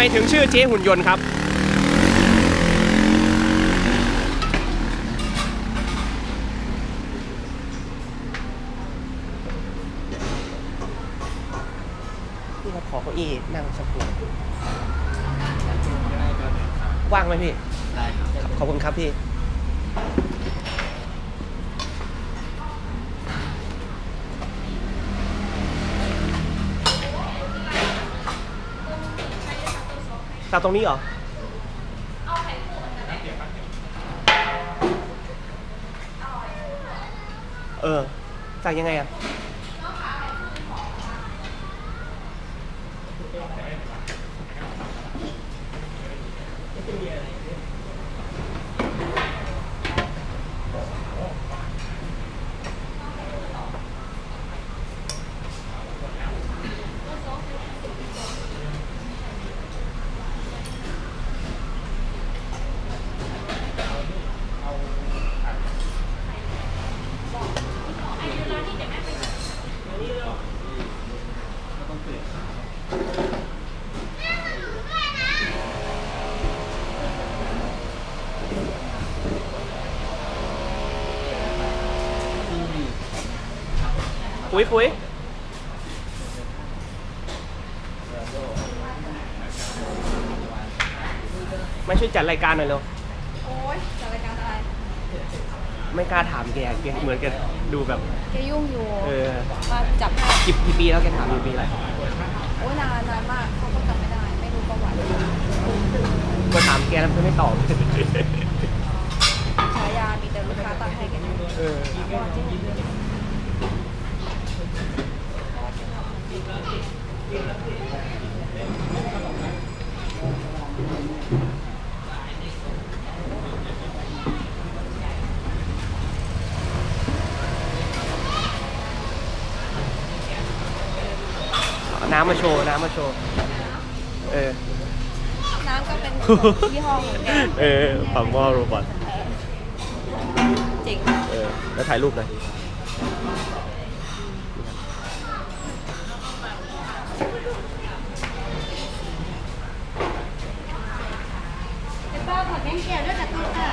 ำไมถึงชื่อเจ๊หุ่นยนต์ครับ พี่ครับขอเก้าอี้นั่งสักครู่ว่างไหมพี่ได้ครับขอบคุณครับพี่ ตัดตรงนี้เหรอ เออสั่งยังไงอะ ปุ้ยปุ้ยมาช่วยจัดรายการหน่อยเร็ว โอ๊ยจัดรายการอะไร ไม่กล้าถามแกแกเหมือนกันดูแบบ แกยุ่งอยู่เออ มาจับให้กี่กี่ปีแล้วแกถามกี่ปีแล้วโอ้ยนานนานมากเขาก็จำไม่ได้ ไม่รู้ประวัติก็ถามแกแล้วแกไม่ตอบฉายามีแต่ลูกค้าตั้งให้แกันเออว่าจริงเอา น้ำมาโชว์น้ำมาโชว์เออ น้ำก็เป็นของยี่ห้อเหมือนกันเออฝั่งหม้อโรบอทเออจริงเออแล้วถ่ายรูปหน่อย เป็นป้าผัดแกงเขียวด้วยกับตุ๊กตา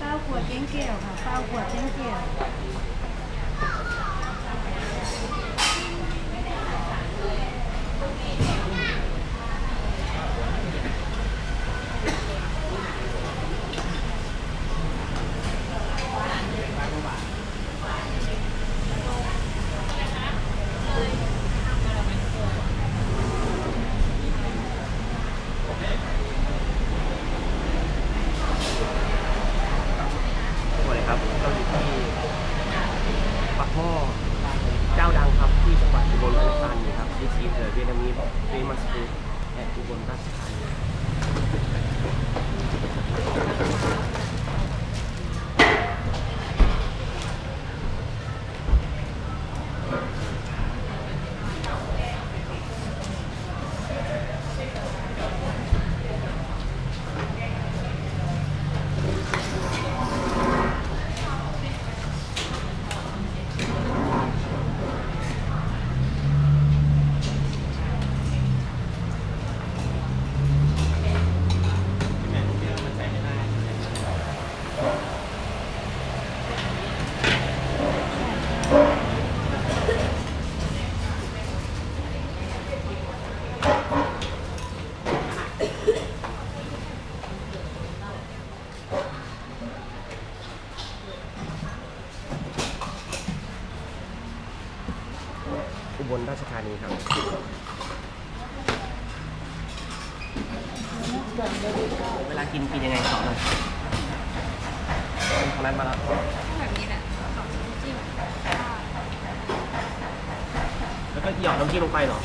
ข้า วขวดเจ้งเกี่ยวค่ะข้าขวดเจ้งเกี่ยว กี้ลงไปหรอ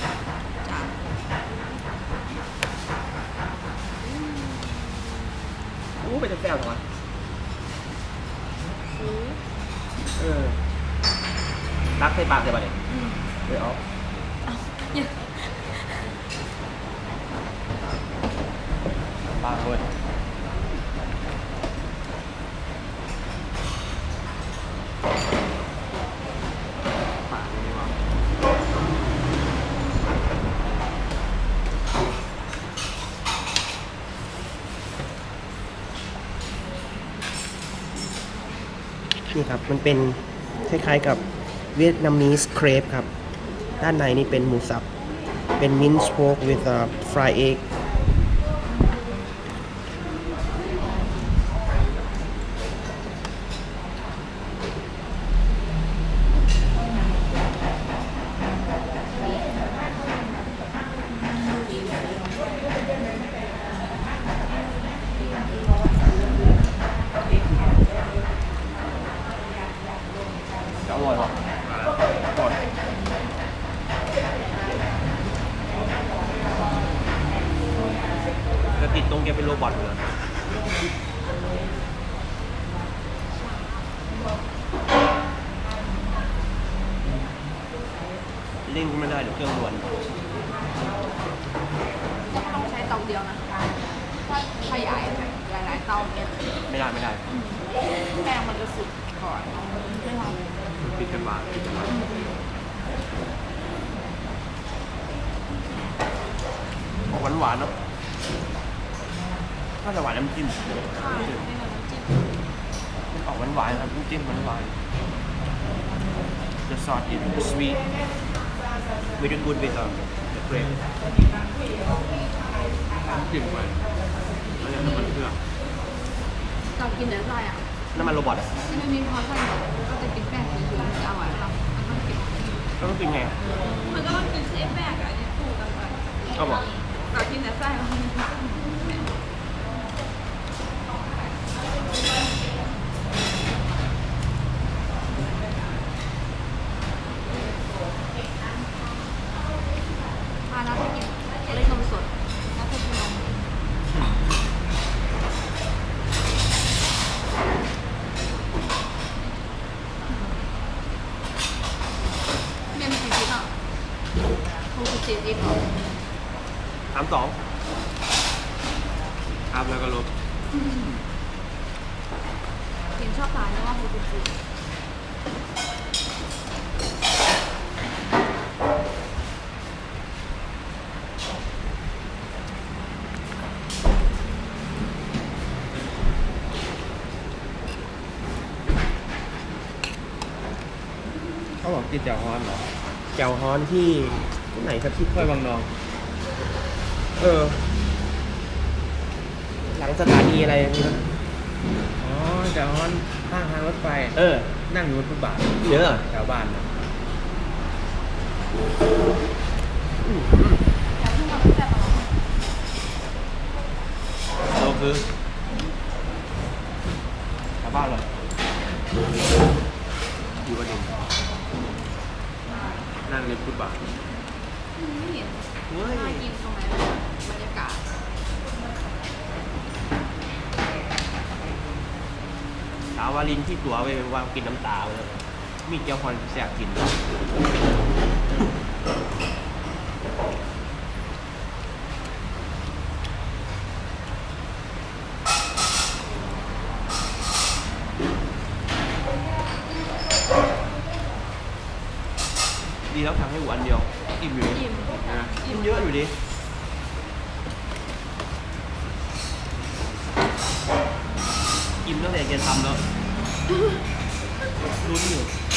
อู้เป็นแก้วเหรอวะเออรักใส่ปากใส่ปากเนี่ยอืมเดี๋ยวเออาาปากเลย นี่ครับ มันเป็นคล้ายๆกับเวียดนามีสเครปครับ ด้านในนี่เป็นหมูสับ เป็น minced pork with a fried egg อร่อยว่ะอร่อยจะติดตรงแกเป็นโรบอทเลย เร่งไม่ได้เดี๋ยวเครื่องรวนต้องใช้เตาเดียวนะถ้าขยายหลายๆเตาเนี่ยไม่ได้ไม่ได้แป้งมันจะสุกก่อนไม่ทปิดกันบาปิดกันบาออกหวานหวานๆเนาะน่าจะหวานน้ำจิ้มำค่ะนี่เราน้ำจิ้มมันออกหวานหวานๆครับน้ำจิ้มหวานหวานๆ The sauce is sweet very good with uh, the cream จิ้มไปแล้วยังน้ำมันเครื่องเรากินแต่ไส้อะน้ำมันโรบอทอะที่ไม่มีพอไส้หรอกก็จะกินแป้งเฉยๆจะอร่อยครับมันต้องกินแล้วต้องกินไงมันก็ต้องกินเส้นแป้งอะเนี่ยคู่กันไปก็บอกเรากินแต่ไส้มันมาแล้วจะกินเล็กนมสดแล้วก็กินนม เรียนกี่ปีแล้วหกสิบสี่ปีเหรอ สามสองครับแล้วก็ลบ เห็น ชอบตายแล้วว่าหกสิบสี่เขาบอกกินแจ่วฮ้อนเหรอแจ่วฮ้อนที่ที่ไหนครับที่ค่อยบางนอง เออ หลังสถานีอะไรนี่นะอ๋ อแจ่วฮ้อนข้างทางรถไฟเออ นั่งอยู่บนฟุตบาทเยอะแถวบ้านนะแต่เพิ่งมาแต่ตอนเราคือชาวบ้านเลยอยู่ประเด็นนั่งในฟุตบาทไม่เห็นเฮ้ย น่ากินตรงไหนบรรยากาศ สาวาลินที่ตัวไปวางกินน้ำตาเลยมีเจ้าฮอนแสบกินดีแล้วทำให้หวานเดียว อิ่มอยู่อิ่มนะอิ่มเยอะอยู่ดิอิ่มตั้งแต่แกทำแล้ว ลุ้นอ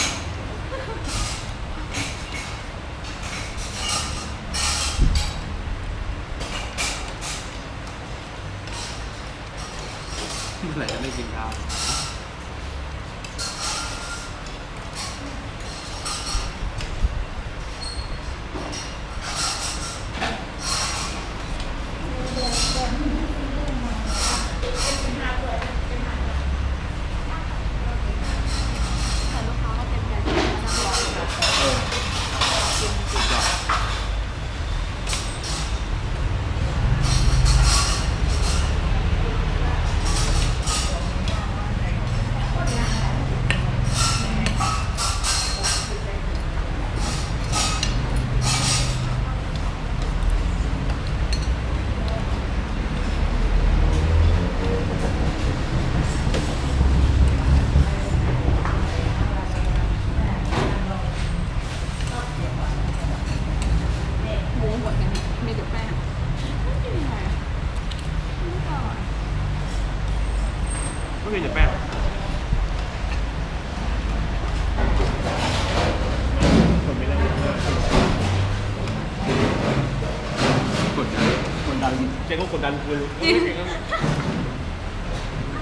ดดันเจ๊ก็กดดันคือ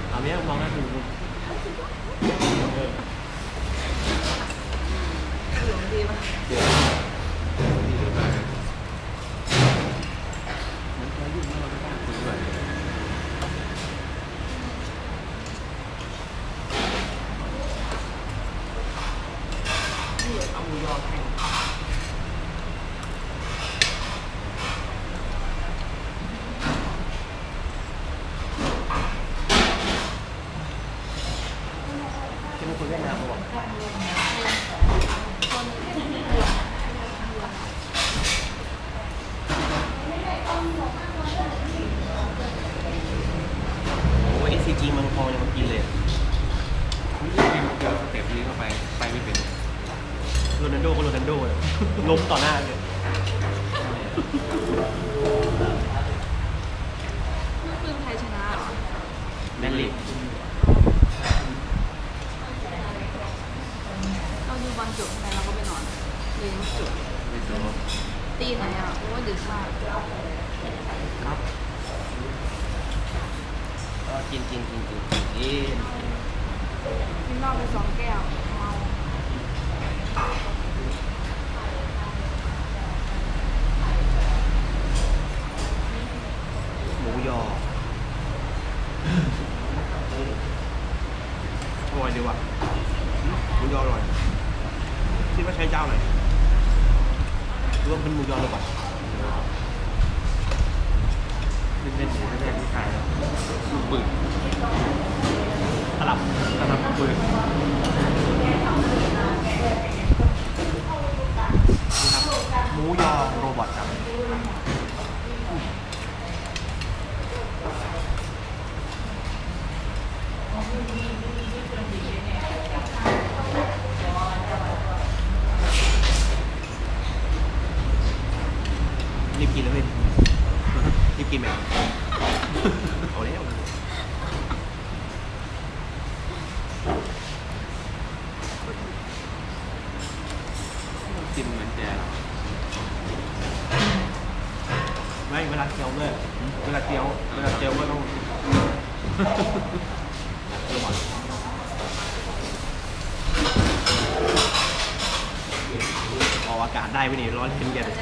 เอาเนี้ยมองหน้าดูเออเหลืองดีป่ะดีมากมันจะยุ่งมากไม่ได้คนด้วยเอาหมูยอแห้งจะเป็นคนเวียดนามเขาบอกโอ้ย SCG เมืองทองยังมากินเลย นี่เองเจอสเต็ปนี้เข้า ไปไปไม่เป็นโรนัลโดก็โรนัลโดเลยล้มต่อหน้าเลยเมื่อคืนใครชนะเหรอแมนลิกเราดูบอลจบไปเราก็ไปนอนเลยยังไม่จบไม่จบตีไหนอะเพราะว่าดึกมากครับก็กินกินกินกินกินกินกินเหล้าไปสองแก้วเมา หมูยออร่อยดีว่ะหมูยออร่อยคิดว่าใช้เจ้าไหนรวมเป็นหมูยอเลยว่ะเป็นเป็นหมูแท้ๆที่ขายแล้วลูกปืนสลับสำหรับปืน นี่ครับห มูยอโรบอทครับรีบกินแล้วเว้ยรีบกินไหมเอาแล้ว กินเหมือนแจเรา ไม่เวลาเคี้ยวด้วยเวลาเคี้ยวเวลาเคี้ยวก็ต้องระวังออกอากาศ ได้ไห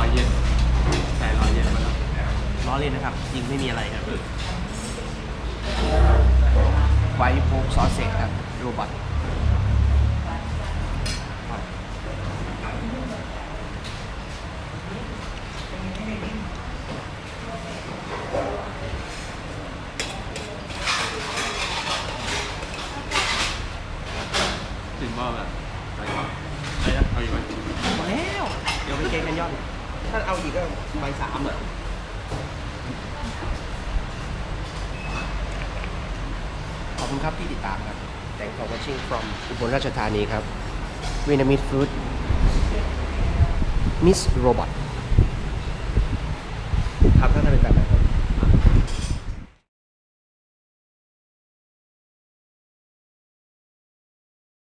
อันนี้รอยเย็นใส่รอยเย็นมาแล้วล้อเล่นนะครับจริงไม่มีอะไรครับไวโพกซอสเสกครับโรบอท啊ถึงหม้อแบบใส่ก่อนอะไรนะเอาอยู่ไหมมาแล้ว เดี๋ยวไปเกงกันยอด ถ้าเอาอีกก็ใบสามอะขอบคุณครับที่ติดตามครับ Thanks for watching from อุบลราชธานีครับ Vietnamese food Miss Robot ครับถ้าจะเป็นแบบนั้นครับ